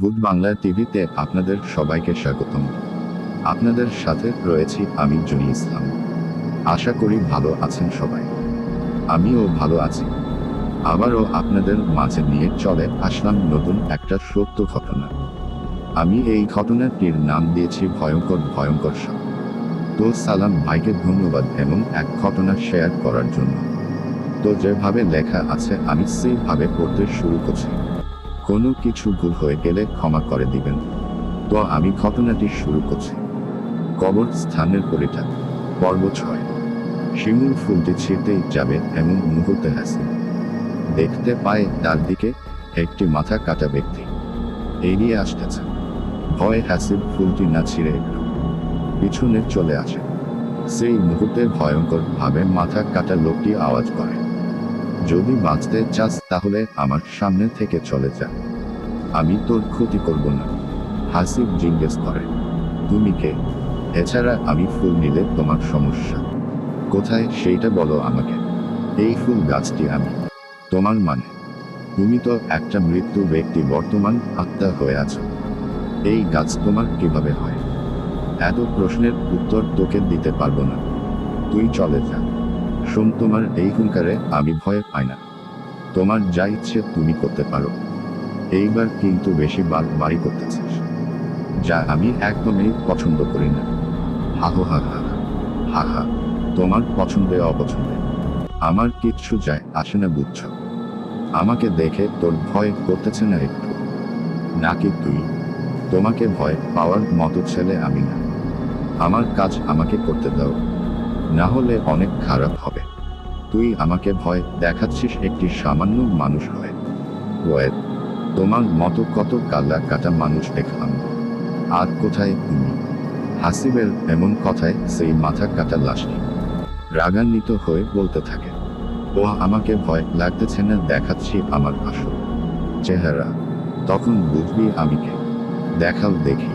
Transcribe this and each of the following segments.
ভূত বাংলা টিভিতে আপনাদের সবাইকে স্বাগতম। আপনাদের সাথে রয়েছি আমি জনি ইসলাম। আশা করি ভালো আছেন সবাই। আমিও ভালো আছি। আবারও আপনাদের মাঝে নিয়ে চলে আসলাম নতুন একটা সত্য ঘটনা। আমি এই ঘটনাটির নাম দিয়েছি ভয়ঙ্কর ভয়ঙ্কর সাপ। তো সালাম ভাইকে ধন্যবাদ এবং এক ঘটনা শেয়ার করার জন্য। তো যেভাবে লেখা আছে, আমি সেইভাবে পড়তে শুরু করছি। কোনো কিছু ভুল হয়ে গেলে ক্ষমা করে দিবেন। তো আমি ঘটনাটি শুরু করছি। কবর স্থানের পরিটা পর্ব ছয়। শিমুল ফুলটি ছিঁড়তেই যাবে এমন মুহূর্তে হাসি দেখতে পায় তার দিকে একটি মাথা কাটা ব্যক্তি। এগিয়ে আসতেছে। ভয় হাসিব ফুলটি না ছিঁড়ে একটু পিছনে চলে আসে। সেই মুহূর্তে ভয়ঙ্কর ভাবে মাথা কাটা লোকটি আওয়াজ করে। যদি বাঁচতে চাস তাহলে আমার সামনে থেকে চলে যা। আমি তোর ক্ষতি করব না। হাসিব জিজ্ঞেস করে। তুমি কে? এছাড়া আমি ফুল নিলে তোমার সমস্যা। কোথায় সেইটা বলো আমাকে। এই ফুল গাছটি আমি। তোমার মানে? তুমি তো একটা মৃত্যু ব্যক্তি, বর্তমান আত্মা হয়ে আছো। এই গাছ তোমার কীভাবে হয়? এত প্রশ্নের উত্তর তোকে দিতে পারব না। তুই চলে যা। শোন তোমার এই হুঙ্কারে আমি ভয় পাই না। তোমার যা ইচ্ছে তুমি করতে পারো। এইবার কিন্তু বেশি বার বাড়ি করতেছিস। যা আমি একদমই পছন্দ করি না। হা হো হা হা হা হা, তোমার পছন্দে অপছন্দে। আমার কিচ্ছু যায় আসে না বুঝছ। আমাকে দেখে তোর ভয় করতেছে না একটু। নাকি তুই? তোমাকে ভয় পাওয়ার মতো ছেলে আমি না। আমার কাজ আমাকে করতে দাও। না হলে অনেক খারাপ হবে। তুই আমাকে ভয় দেখাচ্ছিস একটি সামান্য মানুষ হয়ে। ওয়েদ তোমার মতো কত কাল্লা কাটা মানুষ দেখলাম। আর কোথায় তুমি? হাসিবের এমন কথায় সেই মাথা কাটা লাশটি রাগান্বিত হয়ে বলতে থাকে, ও আমাকে ভয় লাগতেছে না, দেখাচ্ছি আমার আসল চেহারা। তখন বুঝবি আমি কে। দেখাও দেখি।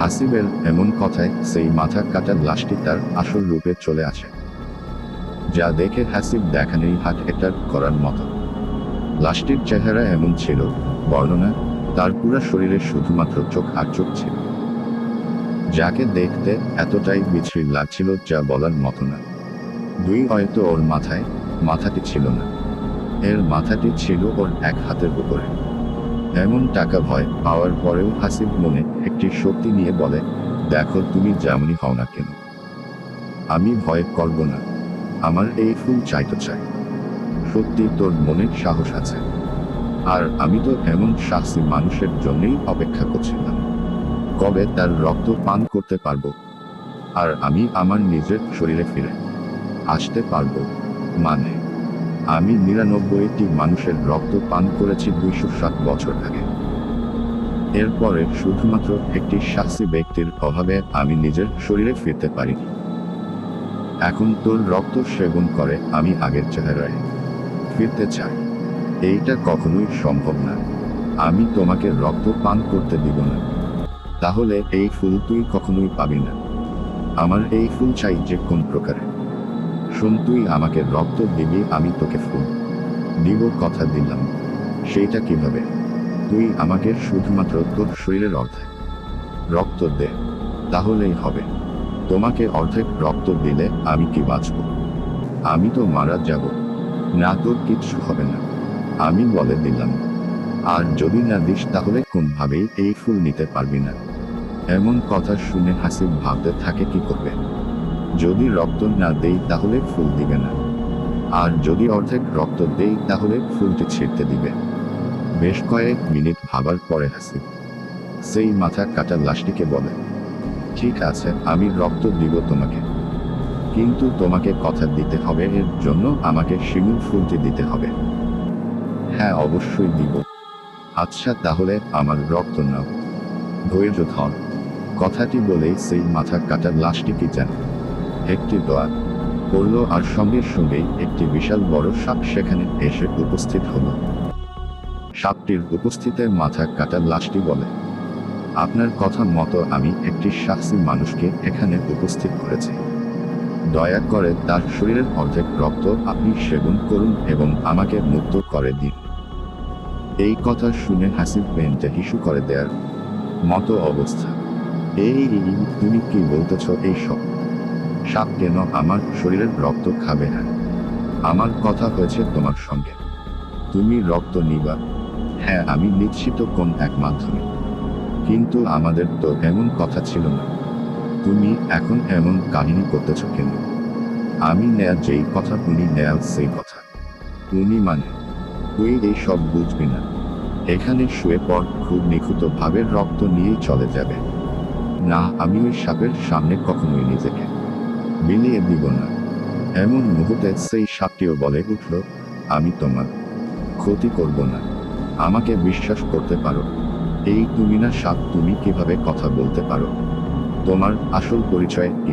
হাসিবের এমন কথায় সেই মাথা কাটা লাশটি তার আসল রূপে চলে আসে। যা দেখে হাসিব দেখানেই হাট এটার করার মতো। লাশটির চেহারা এমন ছিল, বর্ণনা, তার পুরা শরীরে শুধুমাত্র চোখ আর চোখ ছিল। যাকে দেখতে এতটাই বিচ্ছিরি লাগছিল যা বলার মতো না। দুই হয়তো ওর মাথায়, মাথাটি ছিল না। এর মাথাটি ছিল ওর এক হাতের উপরে। এমন টাকা ভয় পাওয়ার পরেও হাসিব মনে একটি শক্তি নিয়ে বলে, দেখো তুমি যেমনই হও না কেন। আমি ভয় করব না। আমার এই ফুল চাইতো চাই। সত্যি তোর মনে সাহস আছে। আর আমি তো এমন সাহসী মানুষের জন্যই অপেক্ষা করছিলাম। কবে তার রক্ত পান করতে পারব? আর আমি আমার নিজের শরীরে ফিরে আসতে পারব মানে আমি নিরানব্বইটি মানুষের রক্ত পান করেছি দুইশো সাত বছর আগে। এরপরে শুধুমাত্র একটি সাহসী ব্যক্তির অভাবে আমি নিজের শরীরে ফিরতে পারিনি। এখন তোর রক্ত সেবন করে আমি আগের চেহারায় ফিরতে চাই। এইটা কখনোই সম্ভব না। আমি তোমাকে রক্ত পান করতে দিব না। তাহলে এই ফুল তুই কখনোই পাবি না। আমার এই ফুল চাই যে কোন প্রকারে শোন তুই আমাকে রক্ত দিবি আমি তোকে ফুল দিব কথা দিলাম। সেইটা কীভাবে? তুই আমাকে শুধুমাত্র তোর শরীরের অর্ধেক রক্ত দে। তাহলেই হবে। তোমাকে অর্ধেক রক্ত দিলে আমি কি বাঁচব? আমি তো মারা যাব। না তোর কিচ্ছু হবে না। আমি বলে দিলাম। আর যদি না দিস তাহলে কোনভাবেই এই ফুল নিতে পারবি না। এমন কথা শুনে হাসিব ভাবতে থাকে কি করবে। যদি রক্ত না দেই তাহলে ফুল দিবে না। আর যদি অর্ধেক রক্ত দেই তাহলে ফুলটি ছিঁড়তে দিবে। বেশ কয়েক মিনিট ভাবার পরে হাসিব সেই মাথা কাটা লাশটিকে বলে, ঠিক আছে, আমি রক্ত দিব তোমাকে। কিন্তু তোমাকে কথা দিতে হবে, এর জন্য আমাকে শিমুল ফুলটি দিতে হবে। হ্যাঁ অবশ্যই দিব। আচ্ছা তাহলে আমার রক্ত নাও। ধৈর্য ধর। কথাটি বলেই সেই মাথা কাটা লাশটি কি জানে একটি দোয়া পড়ল আর সঙ্গে সঙ্গেই একটি বিশাল বড় সাপ সেখানে এসে উপস্থিত হলো। সাপটির উপস্থিতে মাথা কাটা লাশটি বলে, আপনার কথা মতো আমি একটি সাহসী মানুষকে এখানে উপস্থিত করেছি। দয়া করে তার শরীরের অর্ধেক রক্ত আপনি সেবন করুন এবং আমাকে মুক্ত করে দিন। এই কথা শুনে হাসিব পেনটা হিসু করে দেয়ার মতো অবস্থা। এই, তুমি কি বলতেছ এই সব? সাপ কেন আমার শরীরের রক্ত খাবে হ্যাঁ আমার কথা হয়েছে তোমার সঙ্গে। তুমি রক্ত নিবা। হ্যাঁ আমি নিশ্চিত কোন এক মাধ্যমে। কিন্তু আমাদের তো এমন কথা ছিল না। তুমি এখন এমন কাহিনী করতেছ কেন? আমি নেয়া যেই কথা উনি নেয়া সেই কথা। উনি মানে? তুই এই সব বুঝবি না। এখানে শুয়ে পর খুব নিখুঁত ভাবে রক্ত নিয়েই চলে যাবে। না, আমি ওই সাপের সামনে কখনোই নিজেকে বিলিয়ে দিব না। এমন মুহূর্তে সেই সাপটিও বলে উঠল, আমি তোমার ক্ষতি করব না। আমাকে বিশ্বাস করতে পারো। এই তুমি না সাপ, তুমি কীভাবে কথা বলতে পারো? তোমার আসল পরিচয় কি?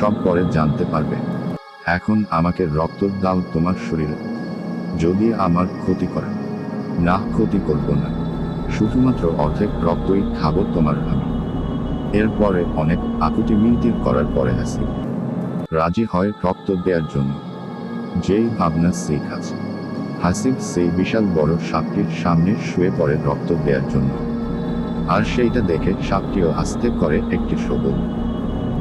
সব পরে জানতে পারবে। এখন আমাকে রক্ত দাও তোমার শরীরে। যদি আমার ক্ষতি করে, না ক্ষতি করব না। শুধুমাত্র অর্ধেক রক্তই খাব তোমার আমি এরপরে অনেক আকুতি মিনতির করার পরে হাসি। রাজি হয় রক্ত দেওয়ার জন্য। যেই ভাবনা সেই কাজ। হাসিব সেই বিশাল বড় সাপটির সামনে শুয়ে পড়ে রক্ত দেওয়ার জন্য। আর সেইটা দেখে সাপটিও আস্তে করে একটি সবল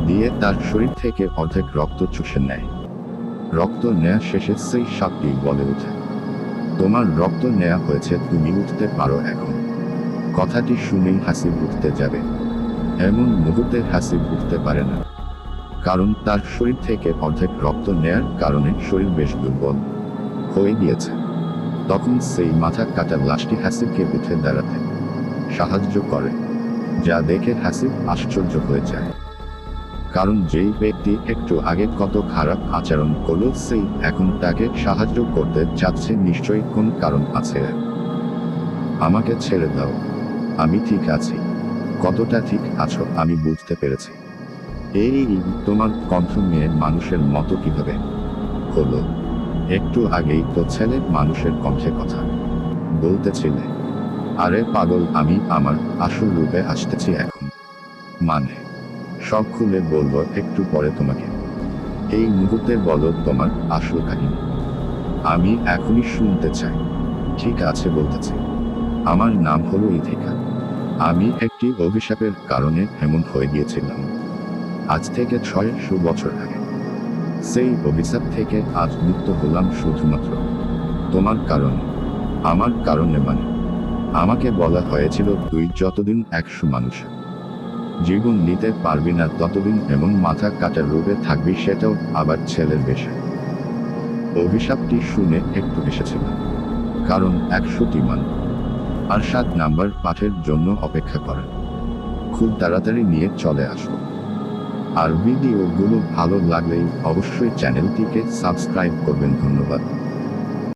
দিয়ে তার শরীর থেকে অর্ধেক রক্ত চুষে নেয়। রক্ত নেয়া শেষে সেই সাপটি বলে ওঠে, তোমার রক্ত নেয়া হয়েছে, তুমি উঠতে পারো এখন। কথাটি শুনেই হাসিব উঠতে যাবে। এমন মুহূর্তে হাসিব উঠতে পারে না। কারণ তার শরীর থেকে অর্ধেক রক্ত নেয়ার কারণে শরীর বেশ দুর্বল হয়ে গিয়েছে। তখন সেই মাথা কাটা লাশটি হাসিবকে উঠে দাঁড়াতে সাহায্য করে, যা দেখে হাসিব আশ্চর্য হয়ে যায়। কারণ যেই ব্যক্তি একটু আগে কত খারাপ আচরণ করল, সেই এখন তাকে সাহায্য করতে চাচ্ছে নিশ্চয়ই কোন কারণ আছে। আমাকে ছেড়ে দাও, আমি ঠিক আছি। কতটা ঠিক আছো আমি বুঝতে পেরেছি। এই তোমার কণ্ঠ মেয়ে মানুষের মতো কীভাবে? হলো, একটু আগেই তো ছেলে মানুষের কণ্ঠে কথা বলতেছিলে। আরে পাগল, আমি আমার আসল রূপে আসতেছি এখন। মানে সব খুলে বলব একটু পরে তোমাকে। এই মুহূর্তে বলো তোমার আসল কাহিনী। আমি এখনই শুনতে চাই। ঠিক আছে বলতেছি। আমার নাম হলো ইথিকা। আমি একটি অভিশাপের কারণে এমন হয়ে গিয়েছিলাম। আজ থেকে ছয়শো বছর আগে। সেই অভিশাপ থেকে আজ মুক্ত হলাম শুধুমাত্র। তোমার কারণে। আমার কারণে মানে। আমাকে বলা হয়েছিল, তুই যতদিন একশো মানুষ। জীবন নিতে পারবি না, ততদিন এমন মাথা কাটার রূপে থাকবি, সেটাও আবার ছেলের বেশে। অভিশাপটি শুনে একটু এসেছিল কারণ একশোটি মান আর সাত নাম্বার পাঠের জন্য অপেক্ষা করা। খুব তাড়াতাড়ি নিয়ে চলে আসব আর ভিডিওগুলো ভালো লাগলেই অবশ্যই চ্যানেলটিকে সাবস্ক্রাইব করবেন ধন্যবাদ।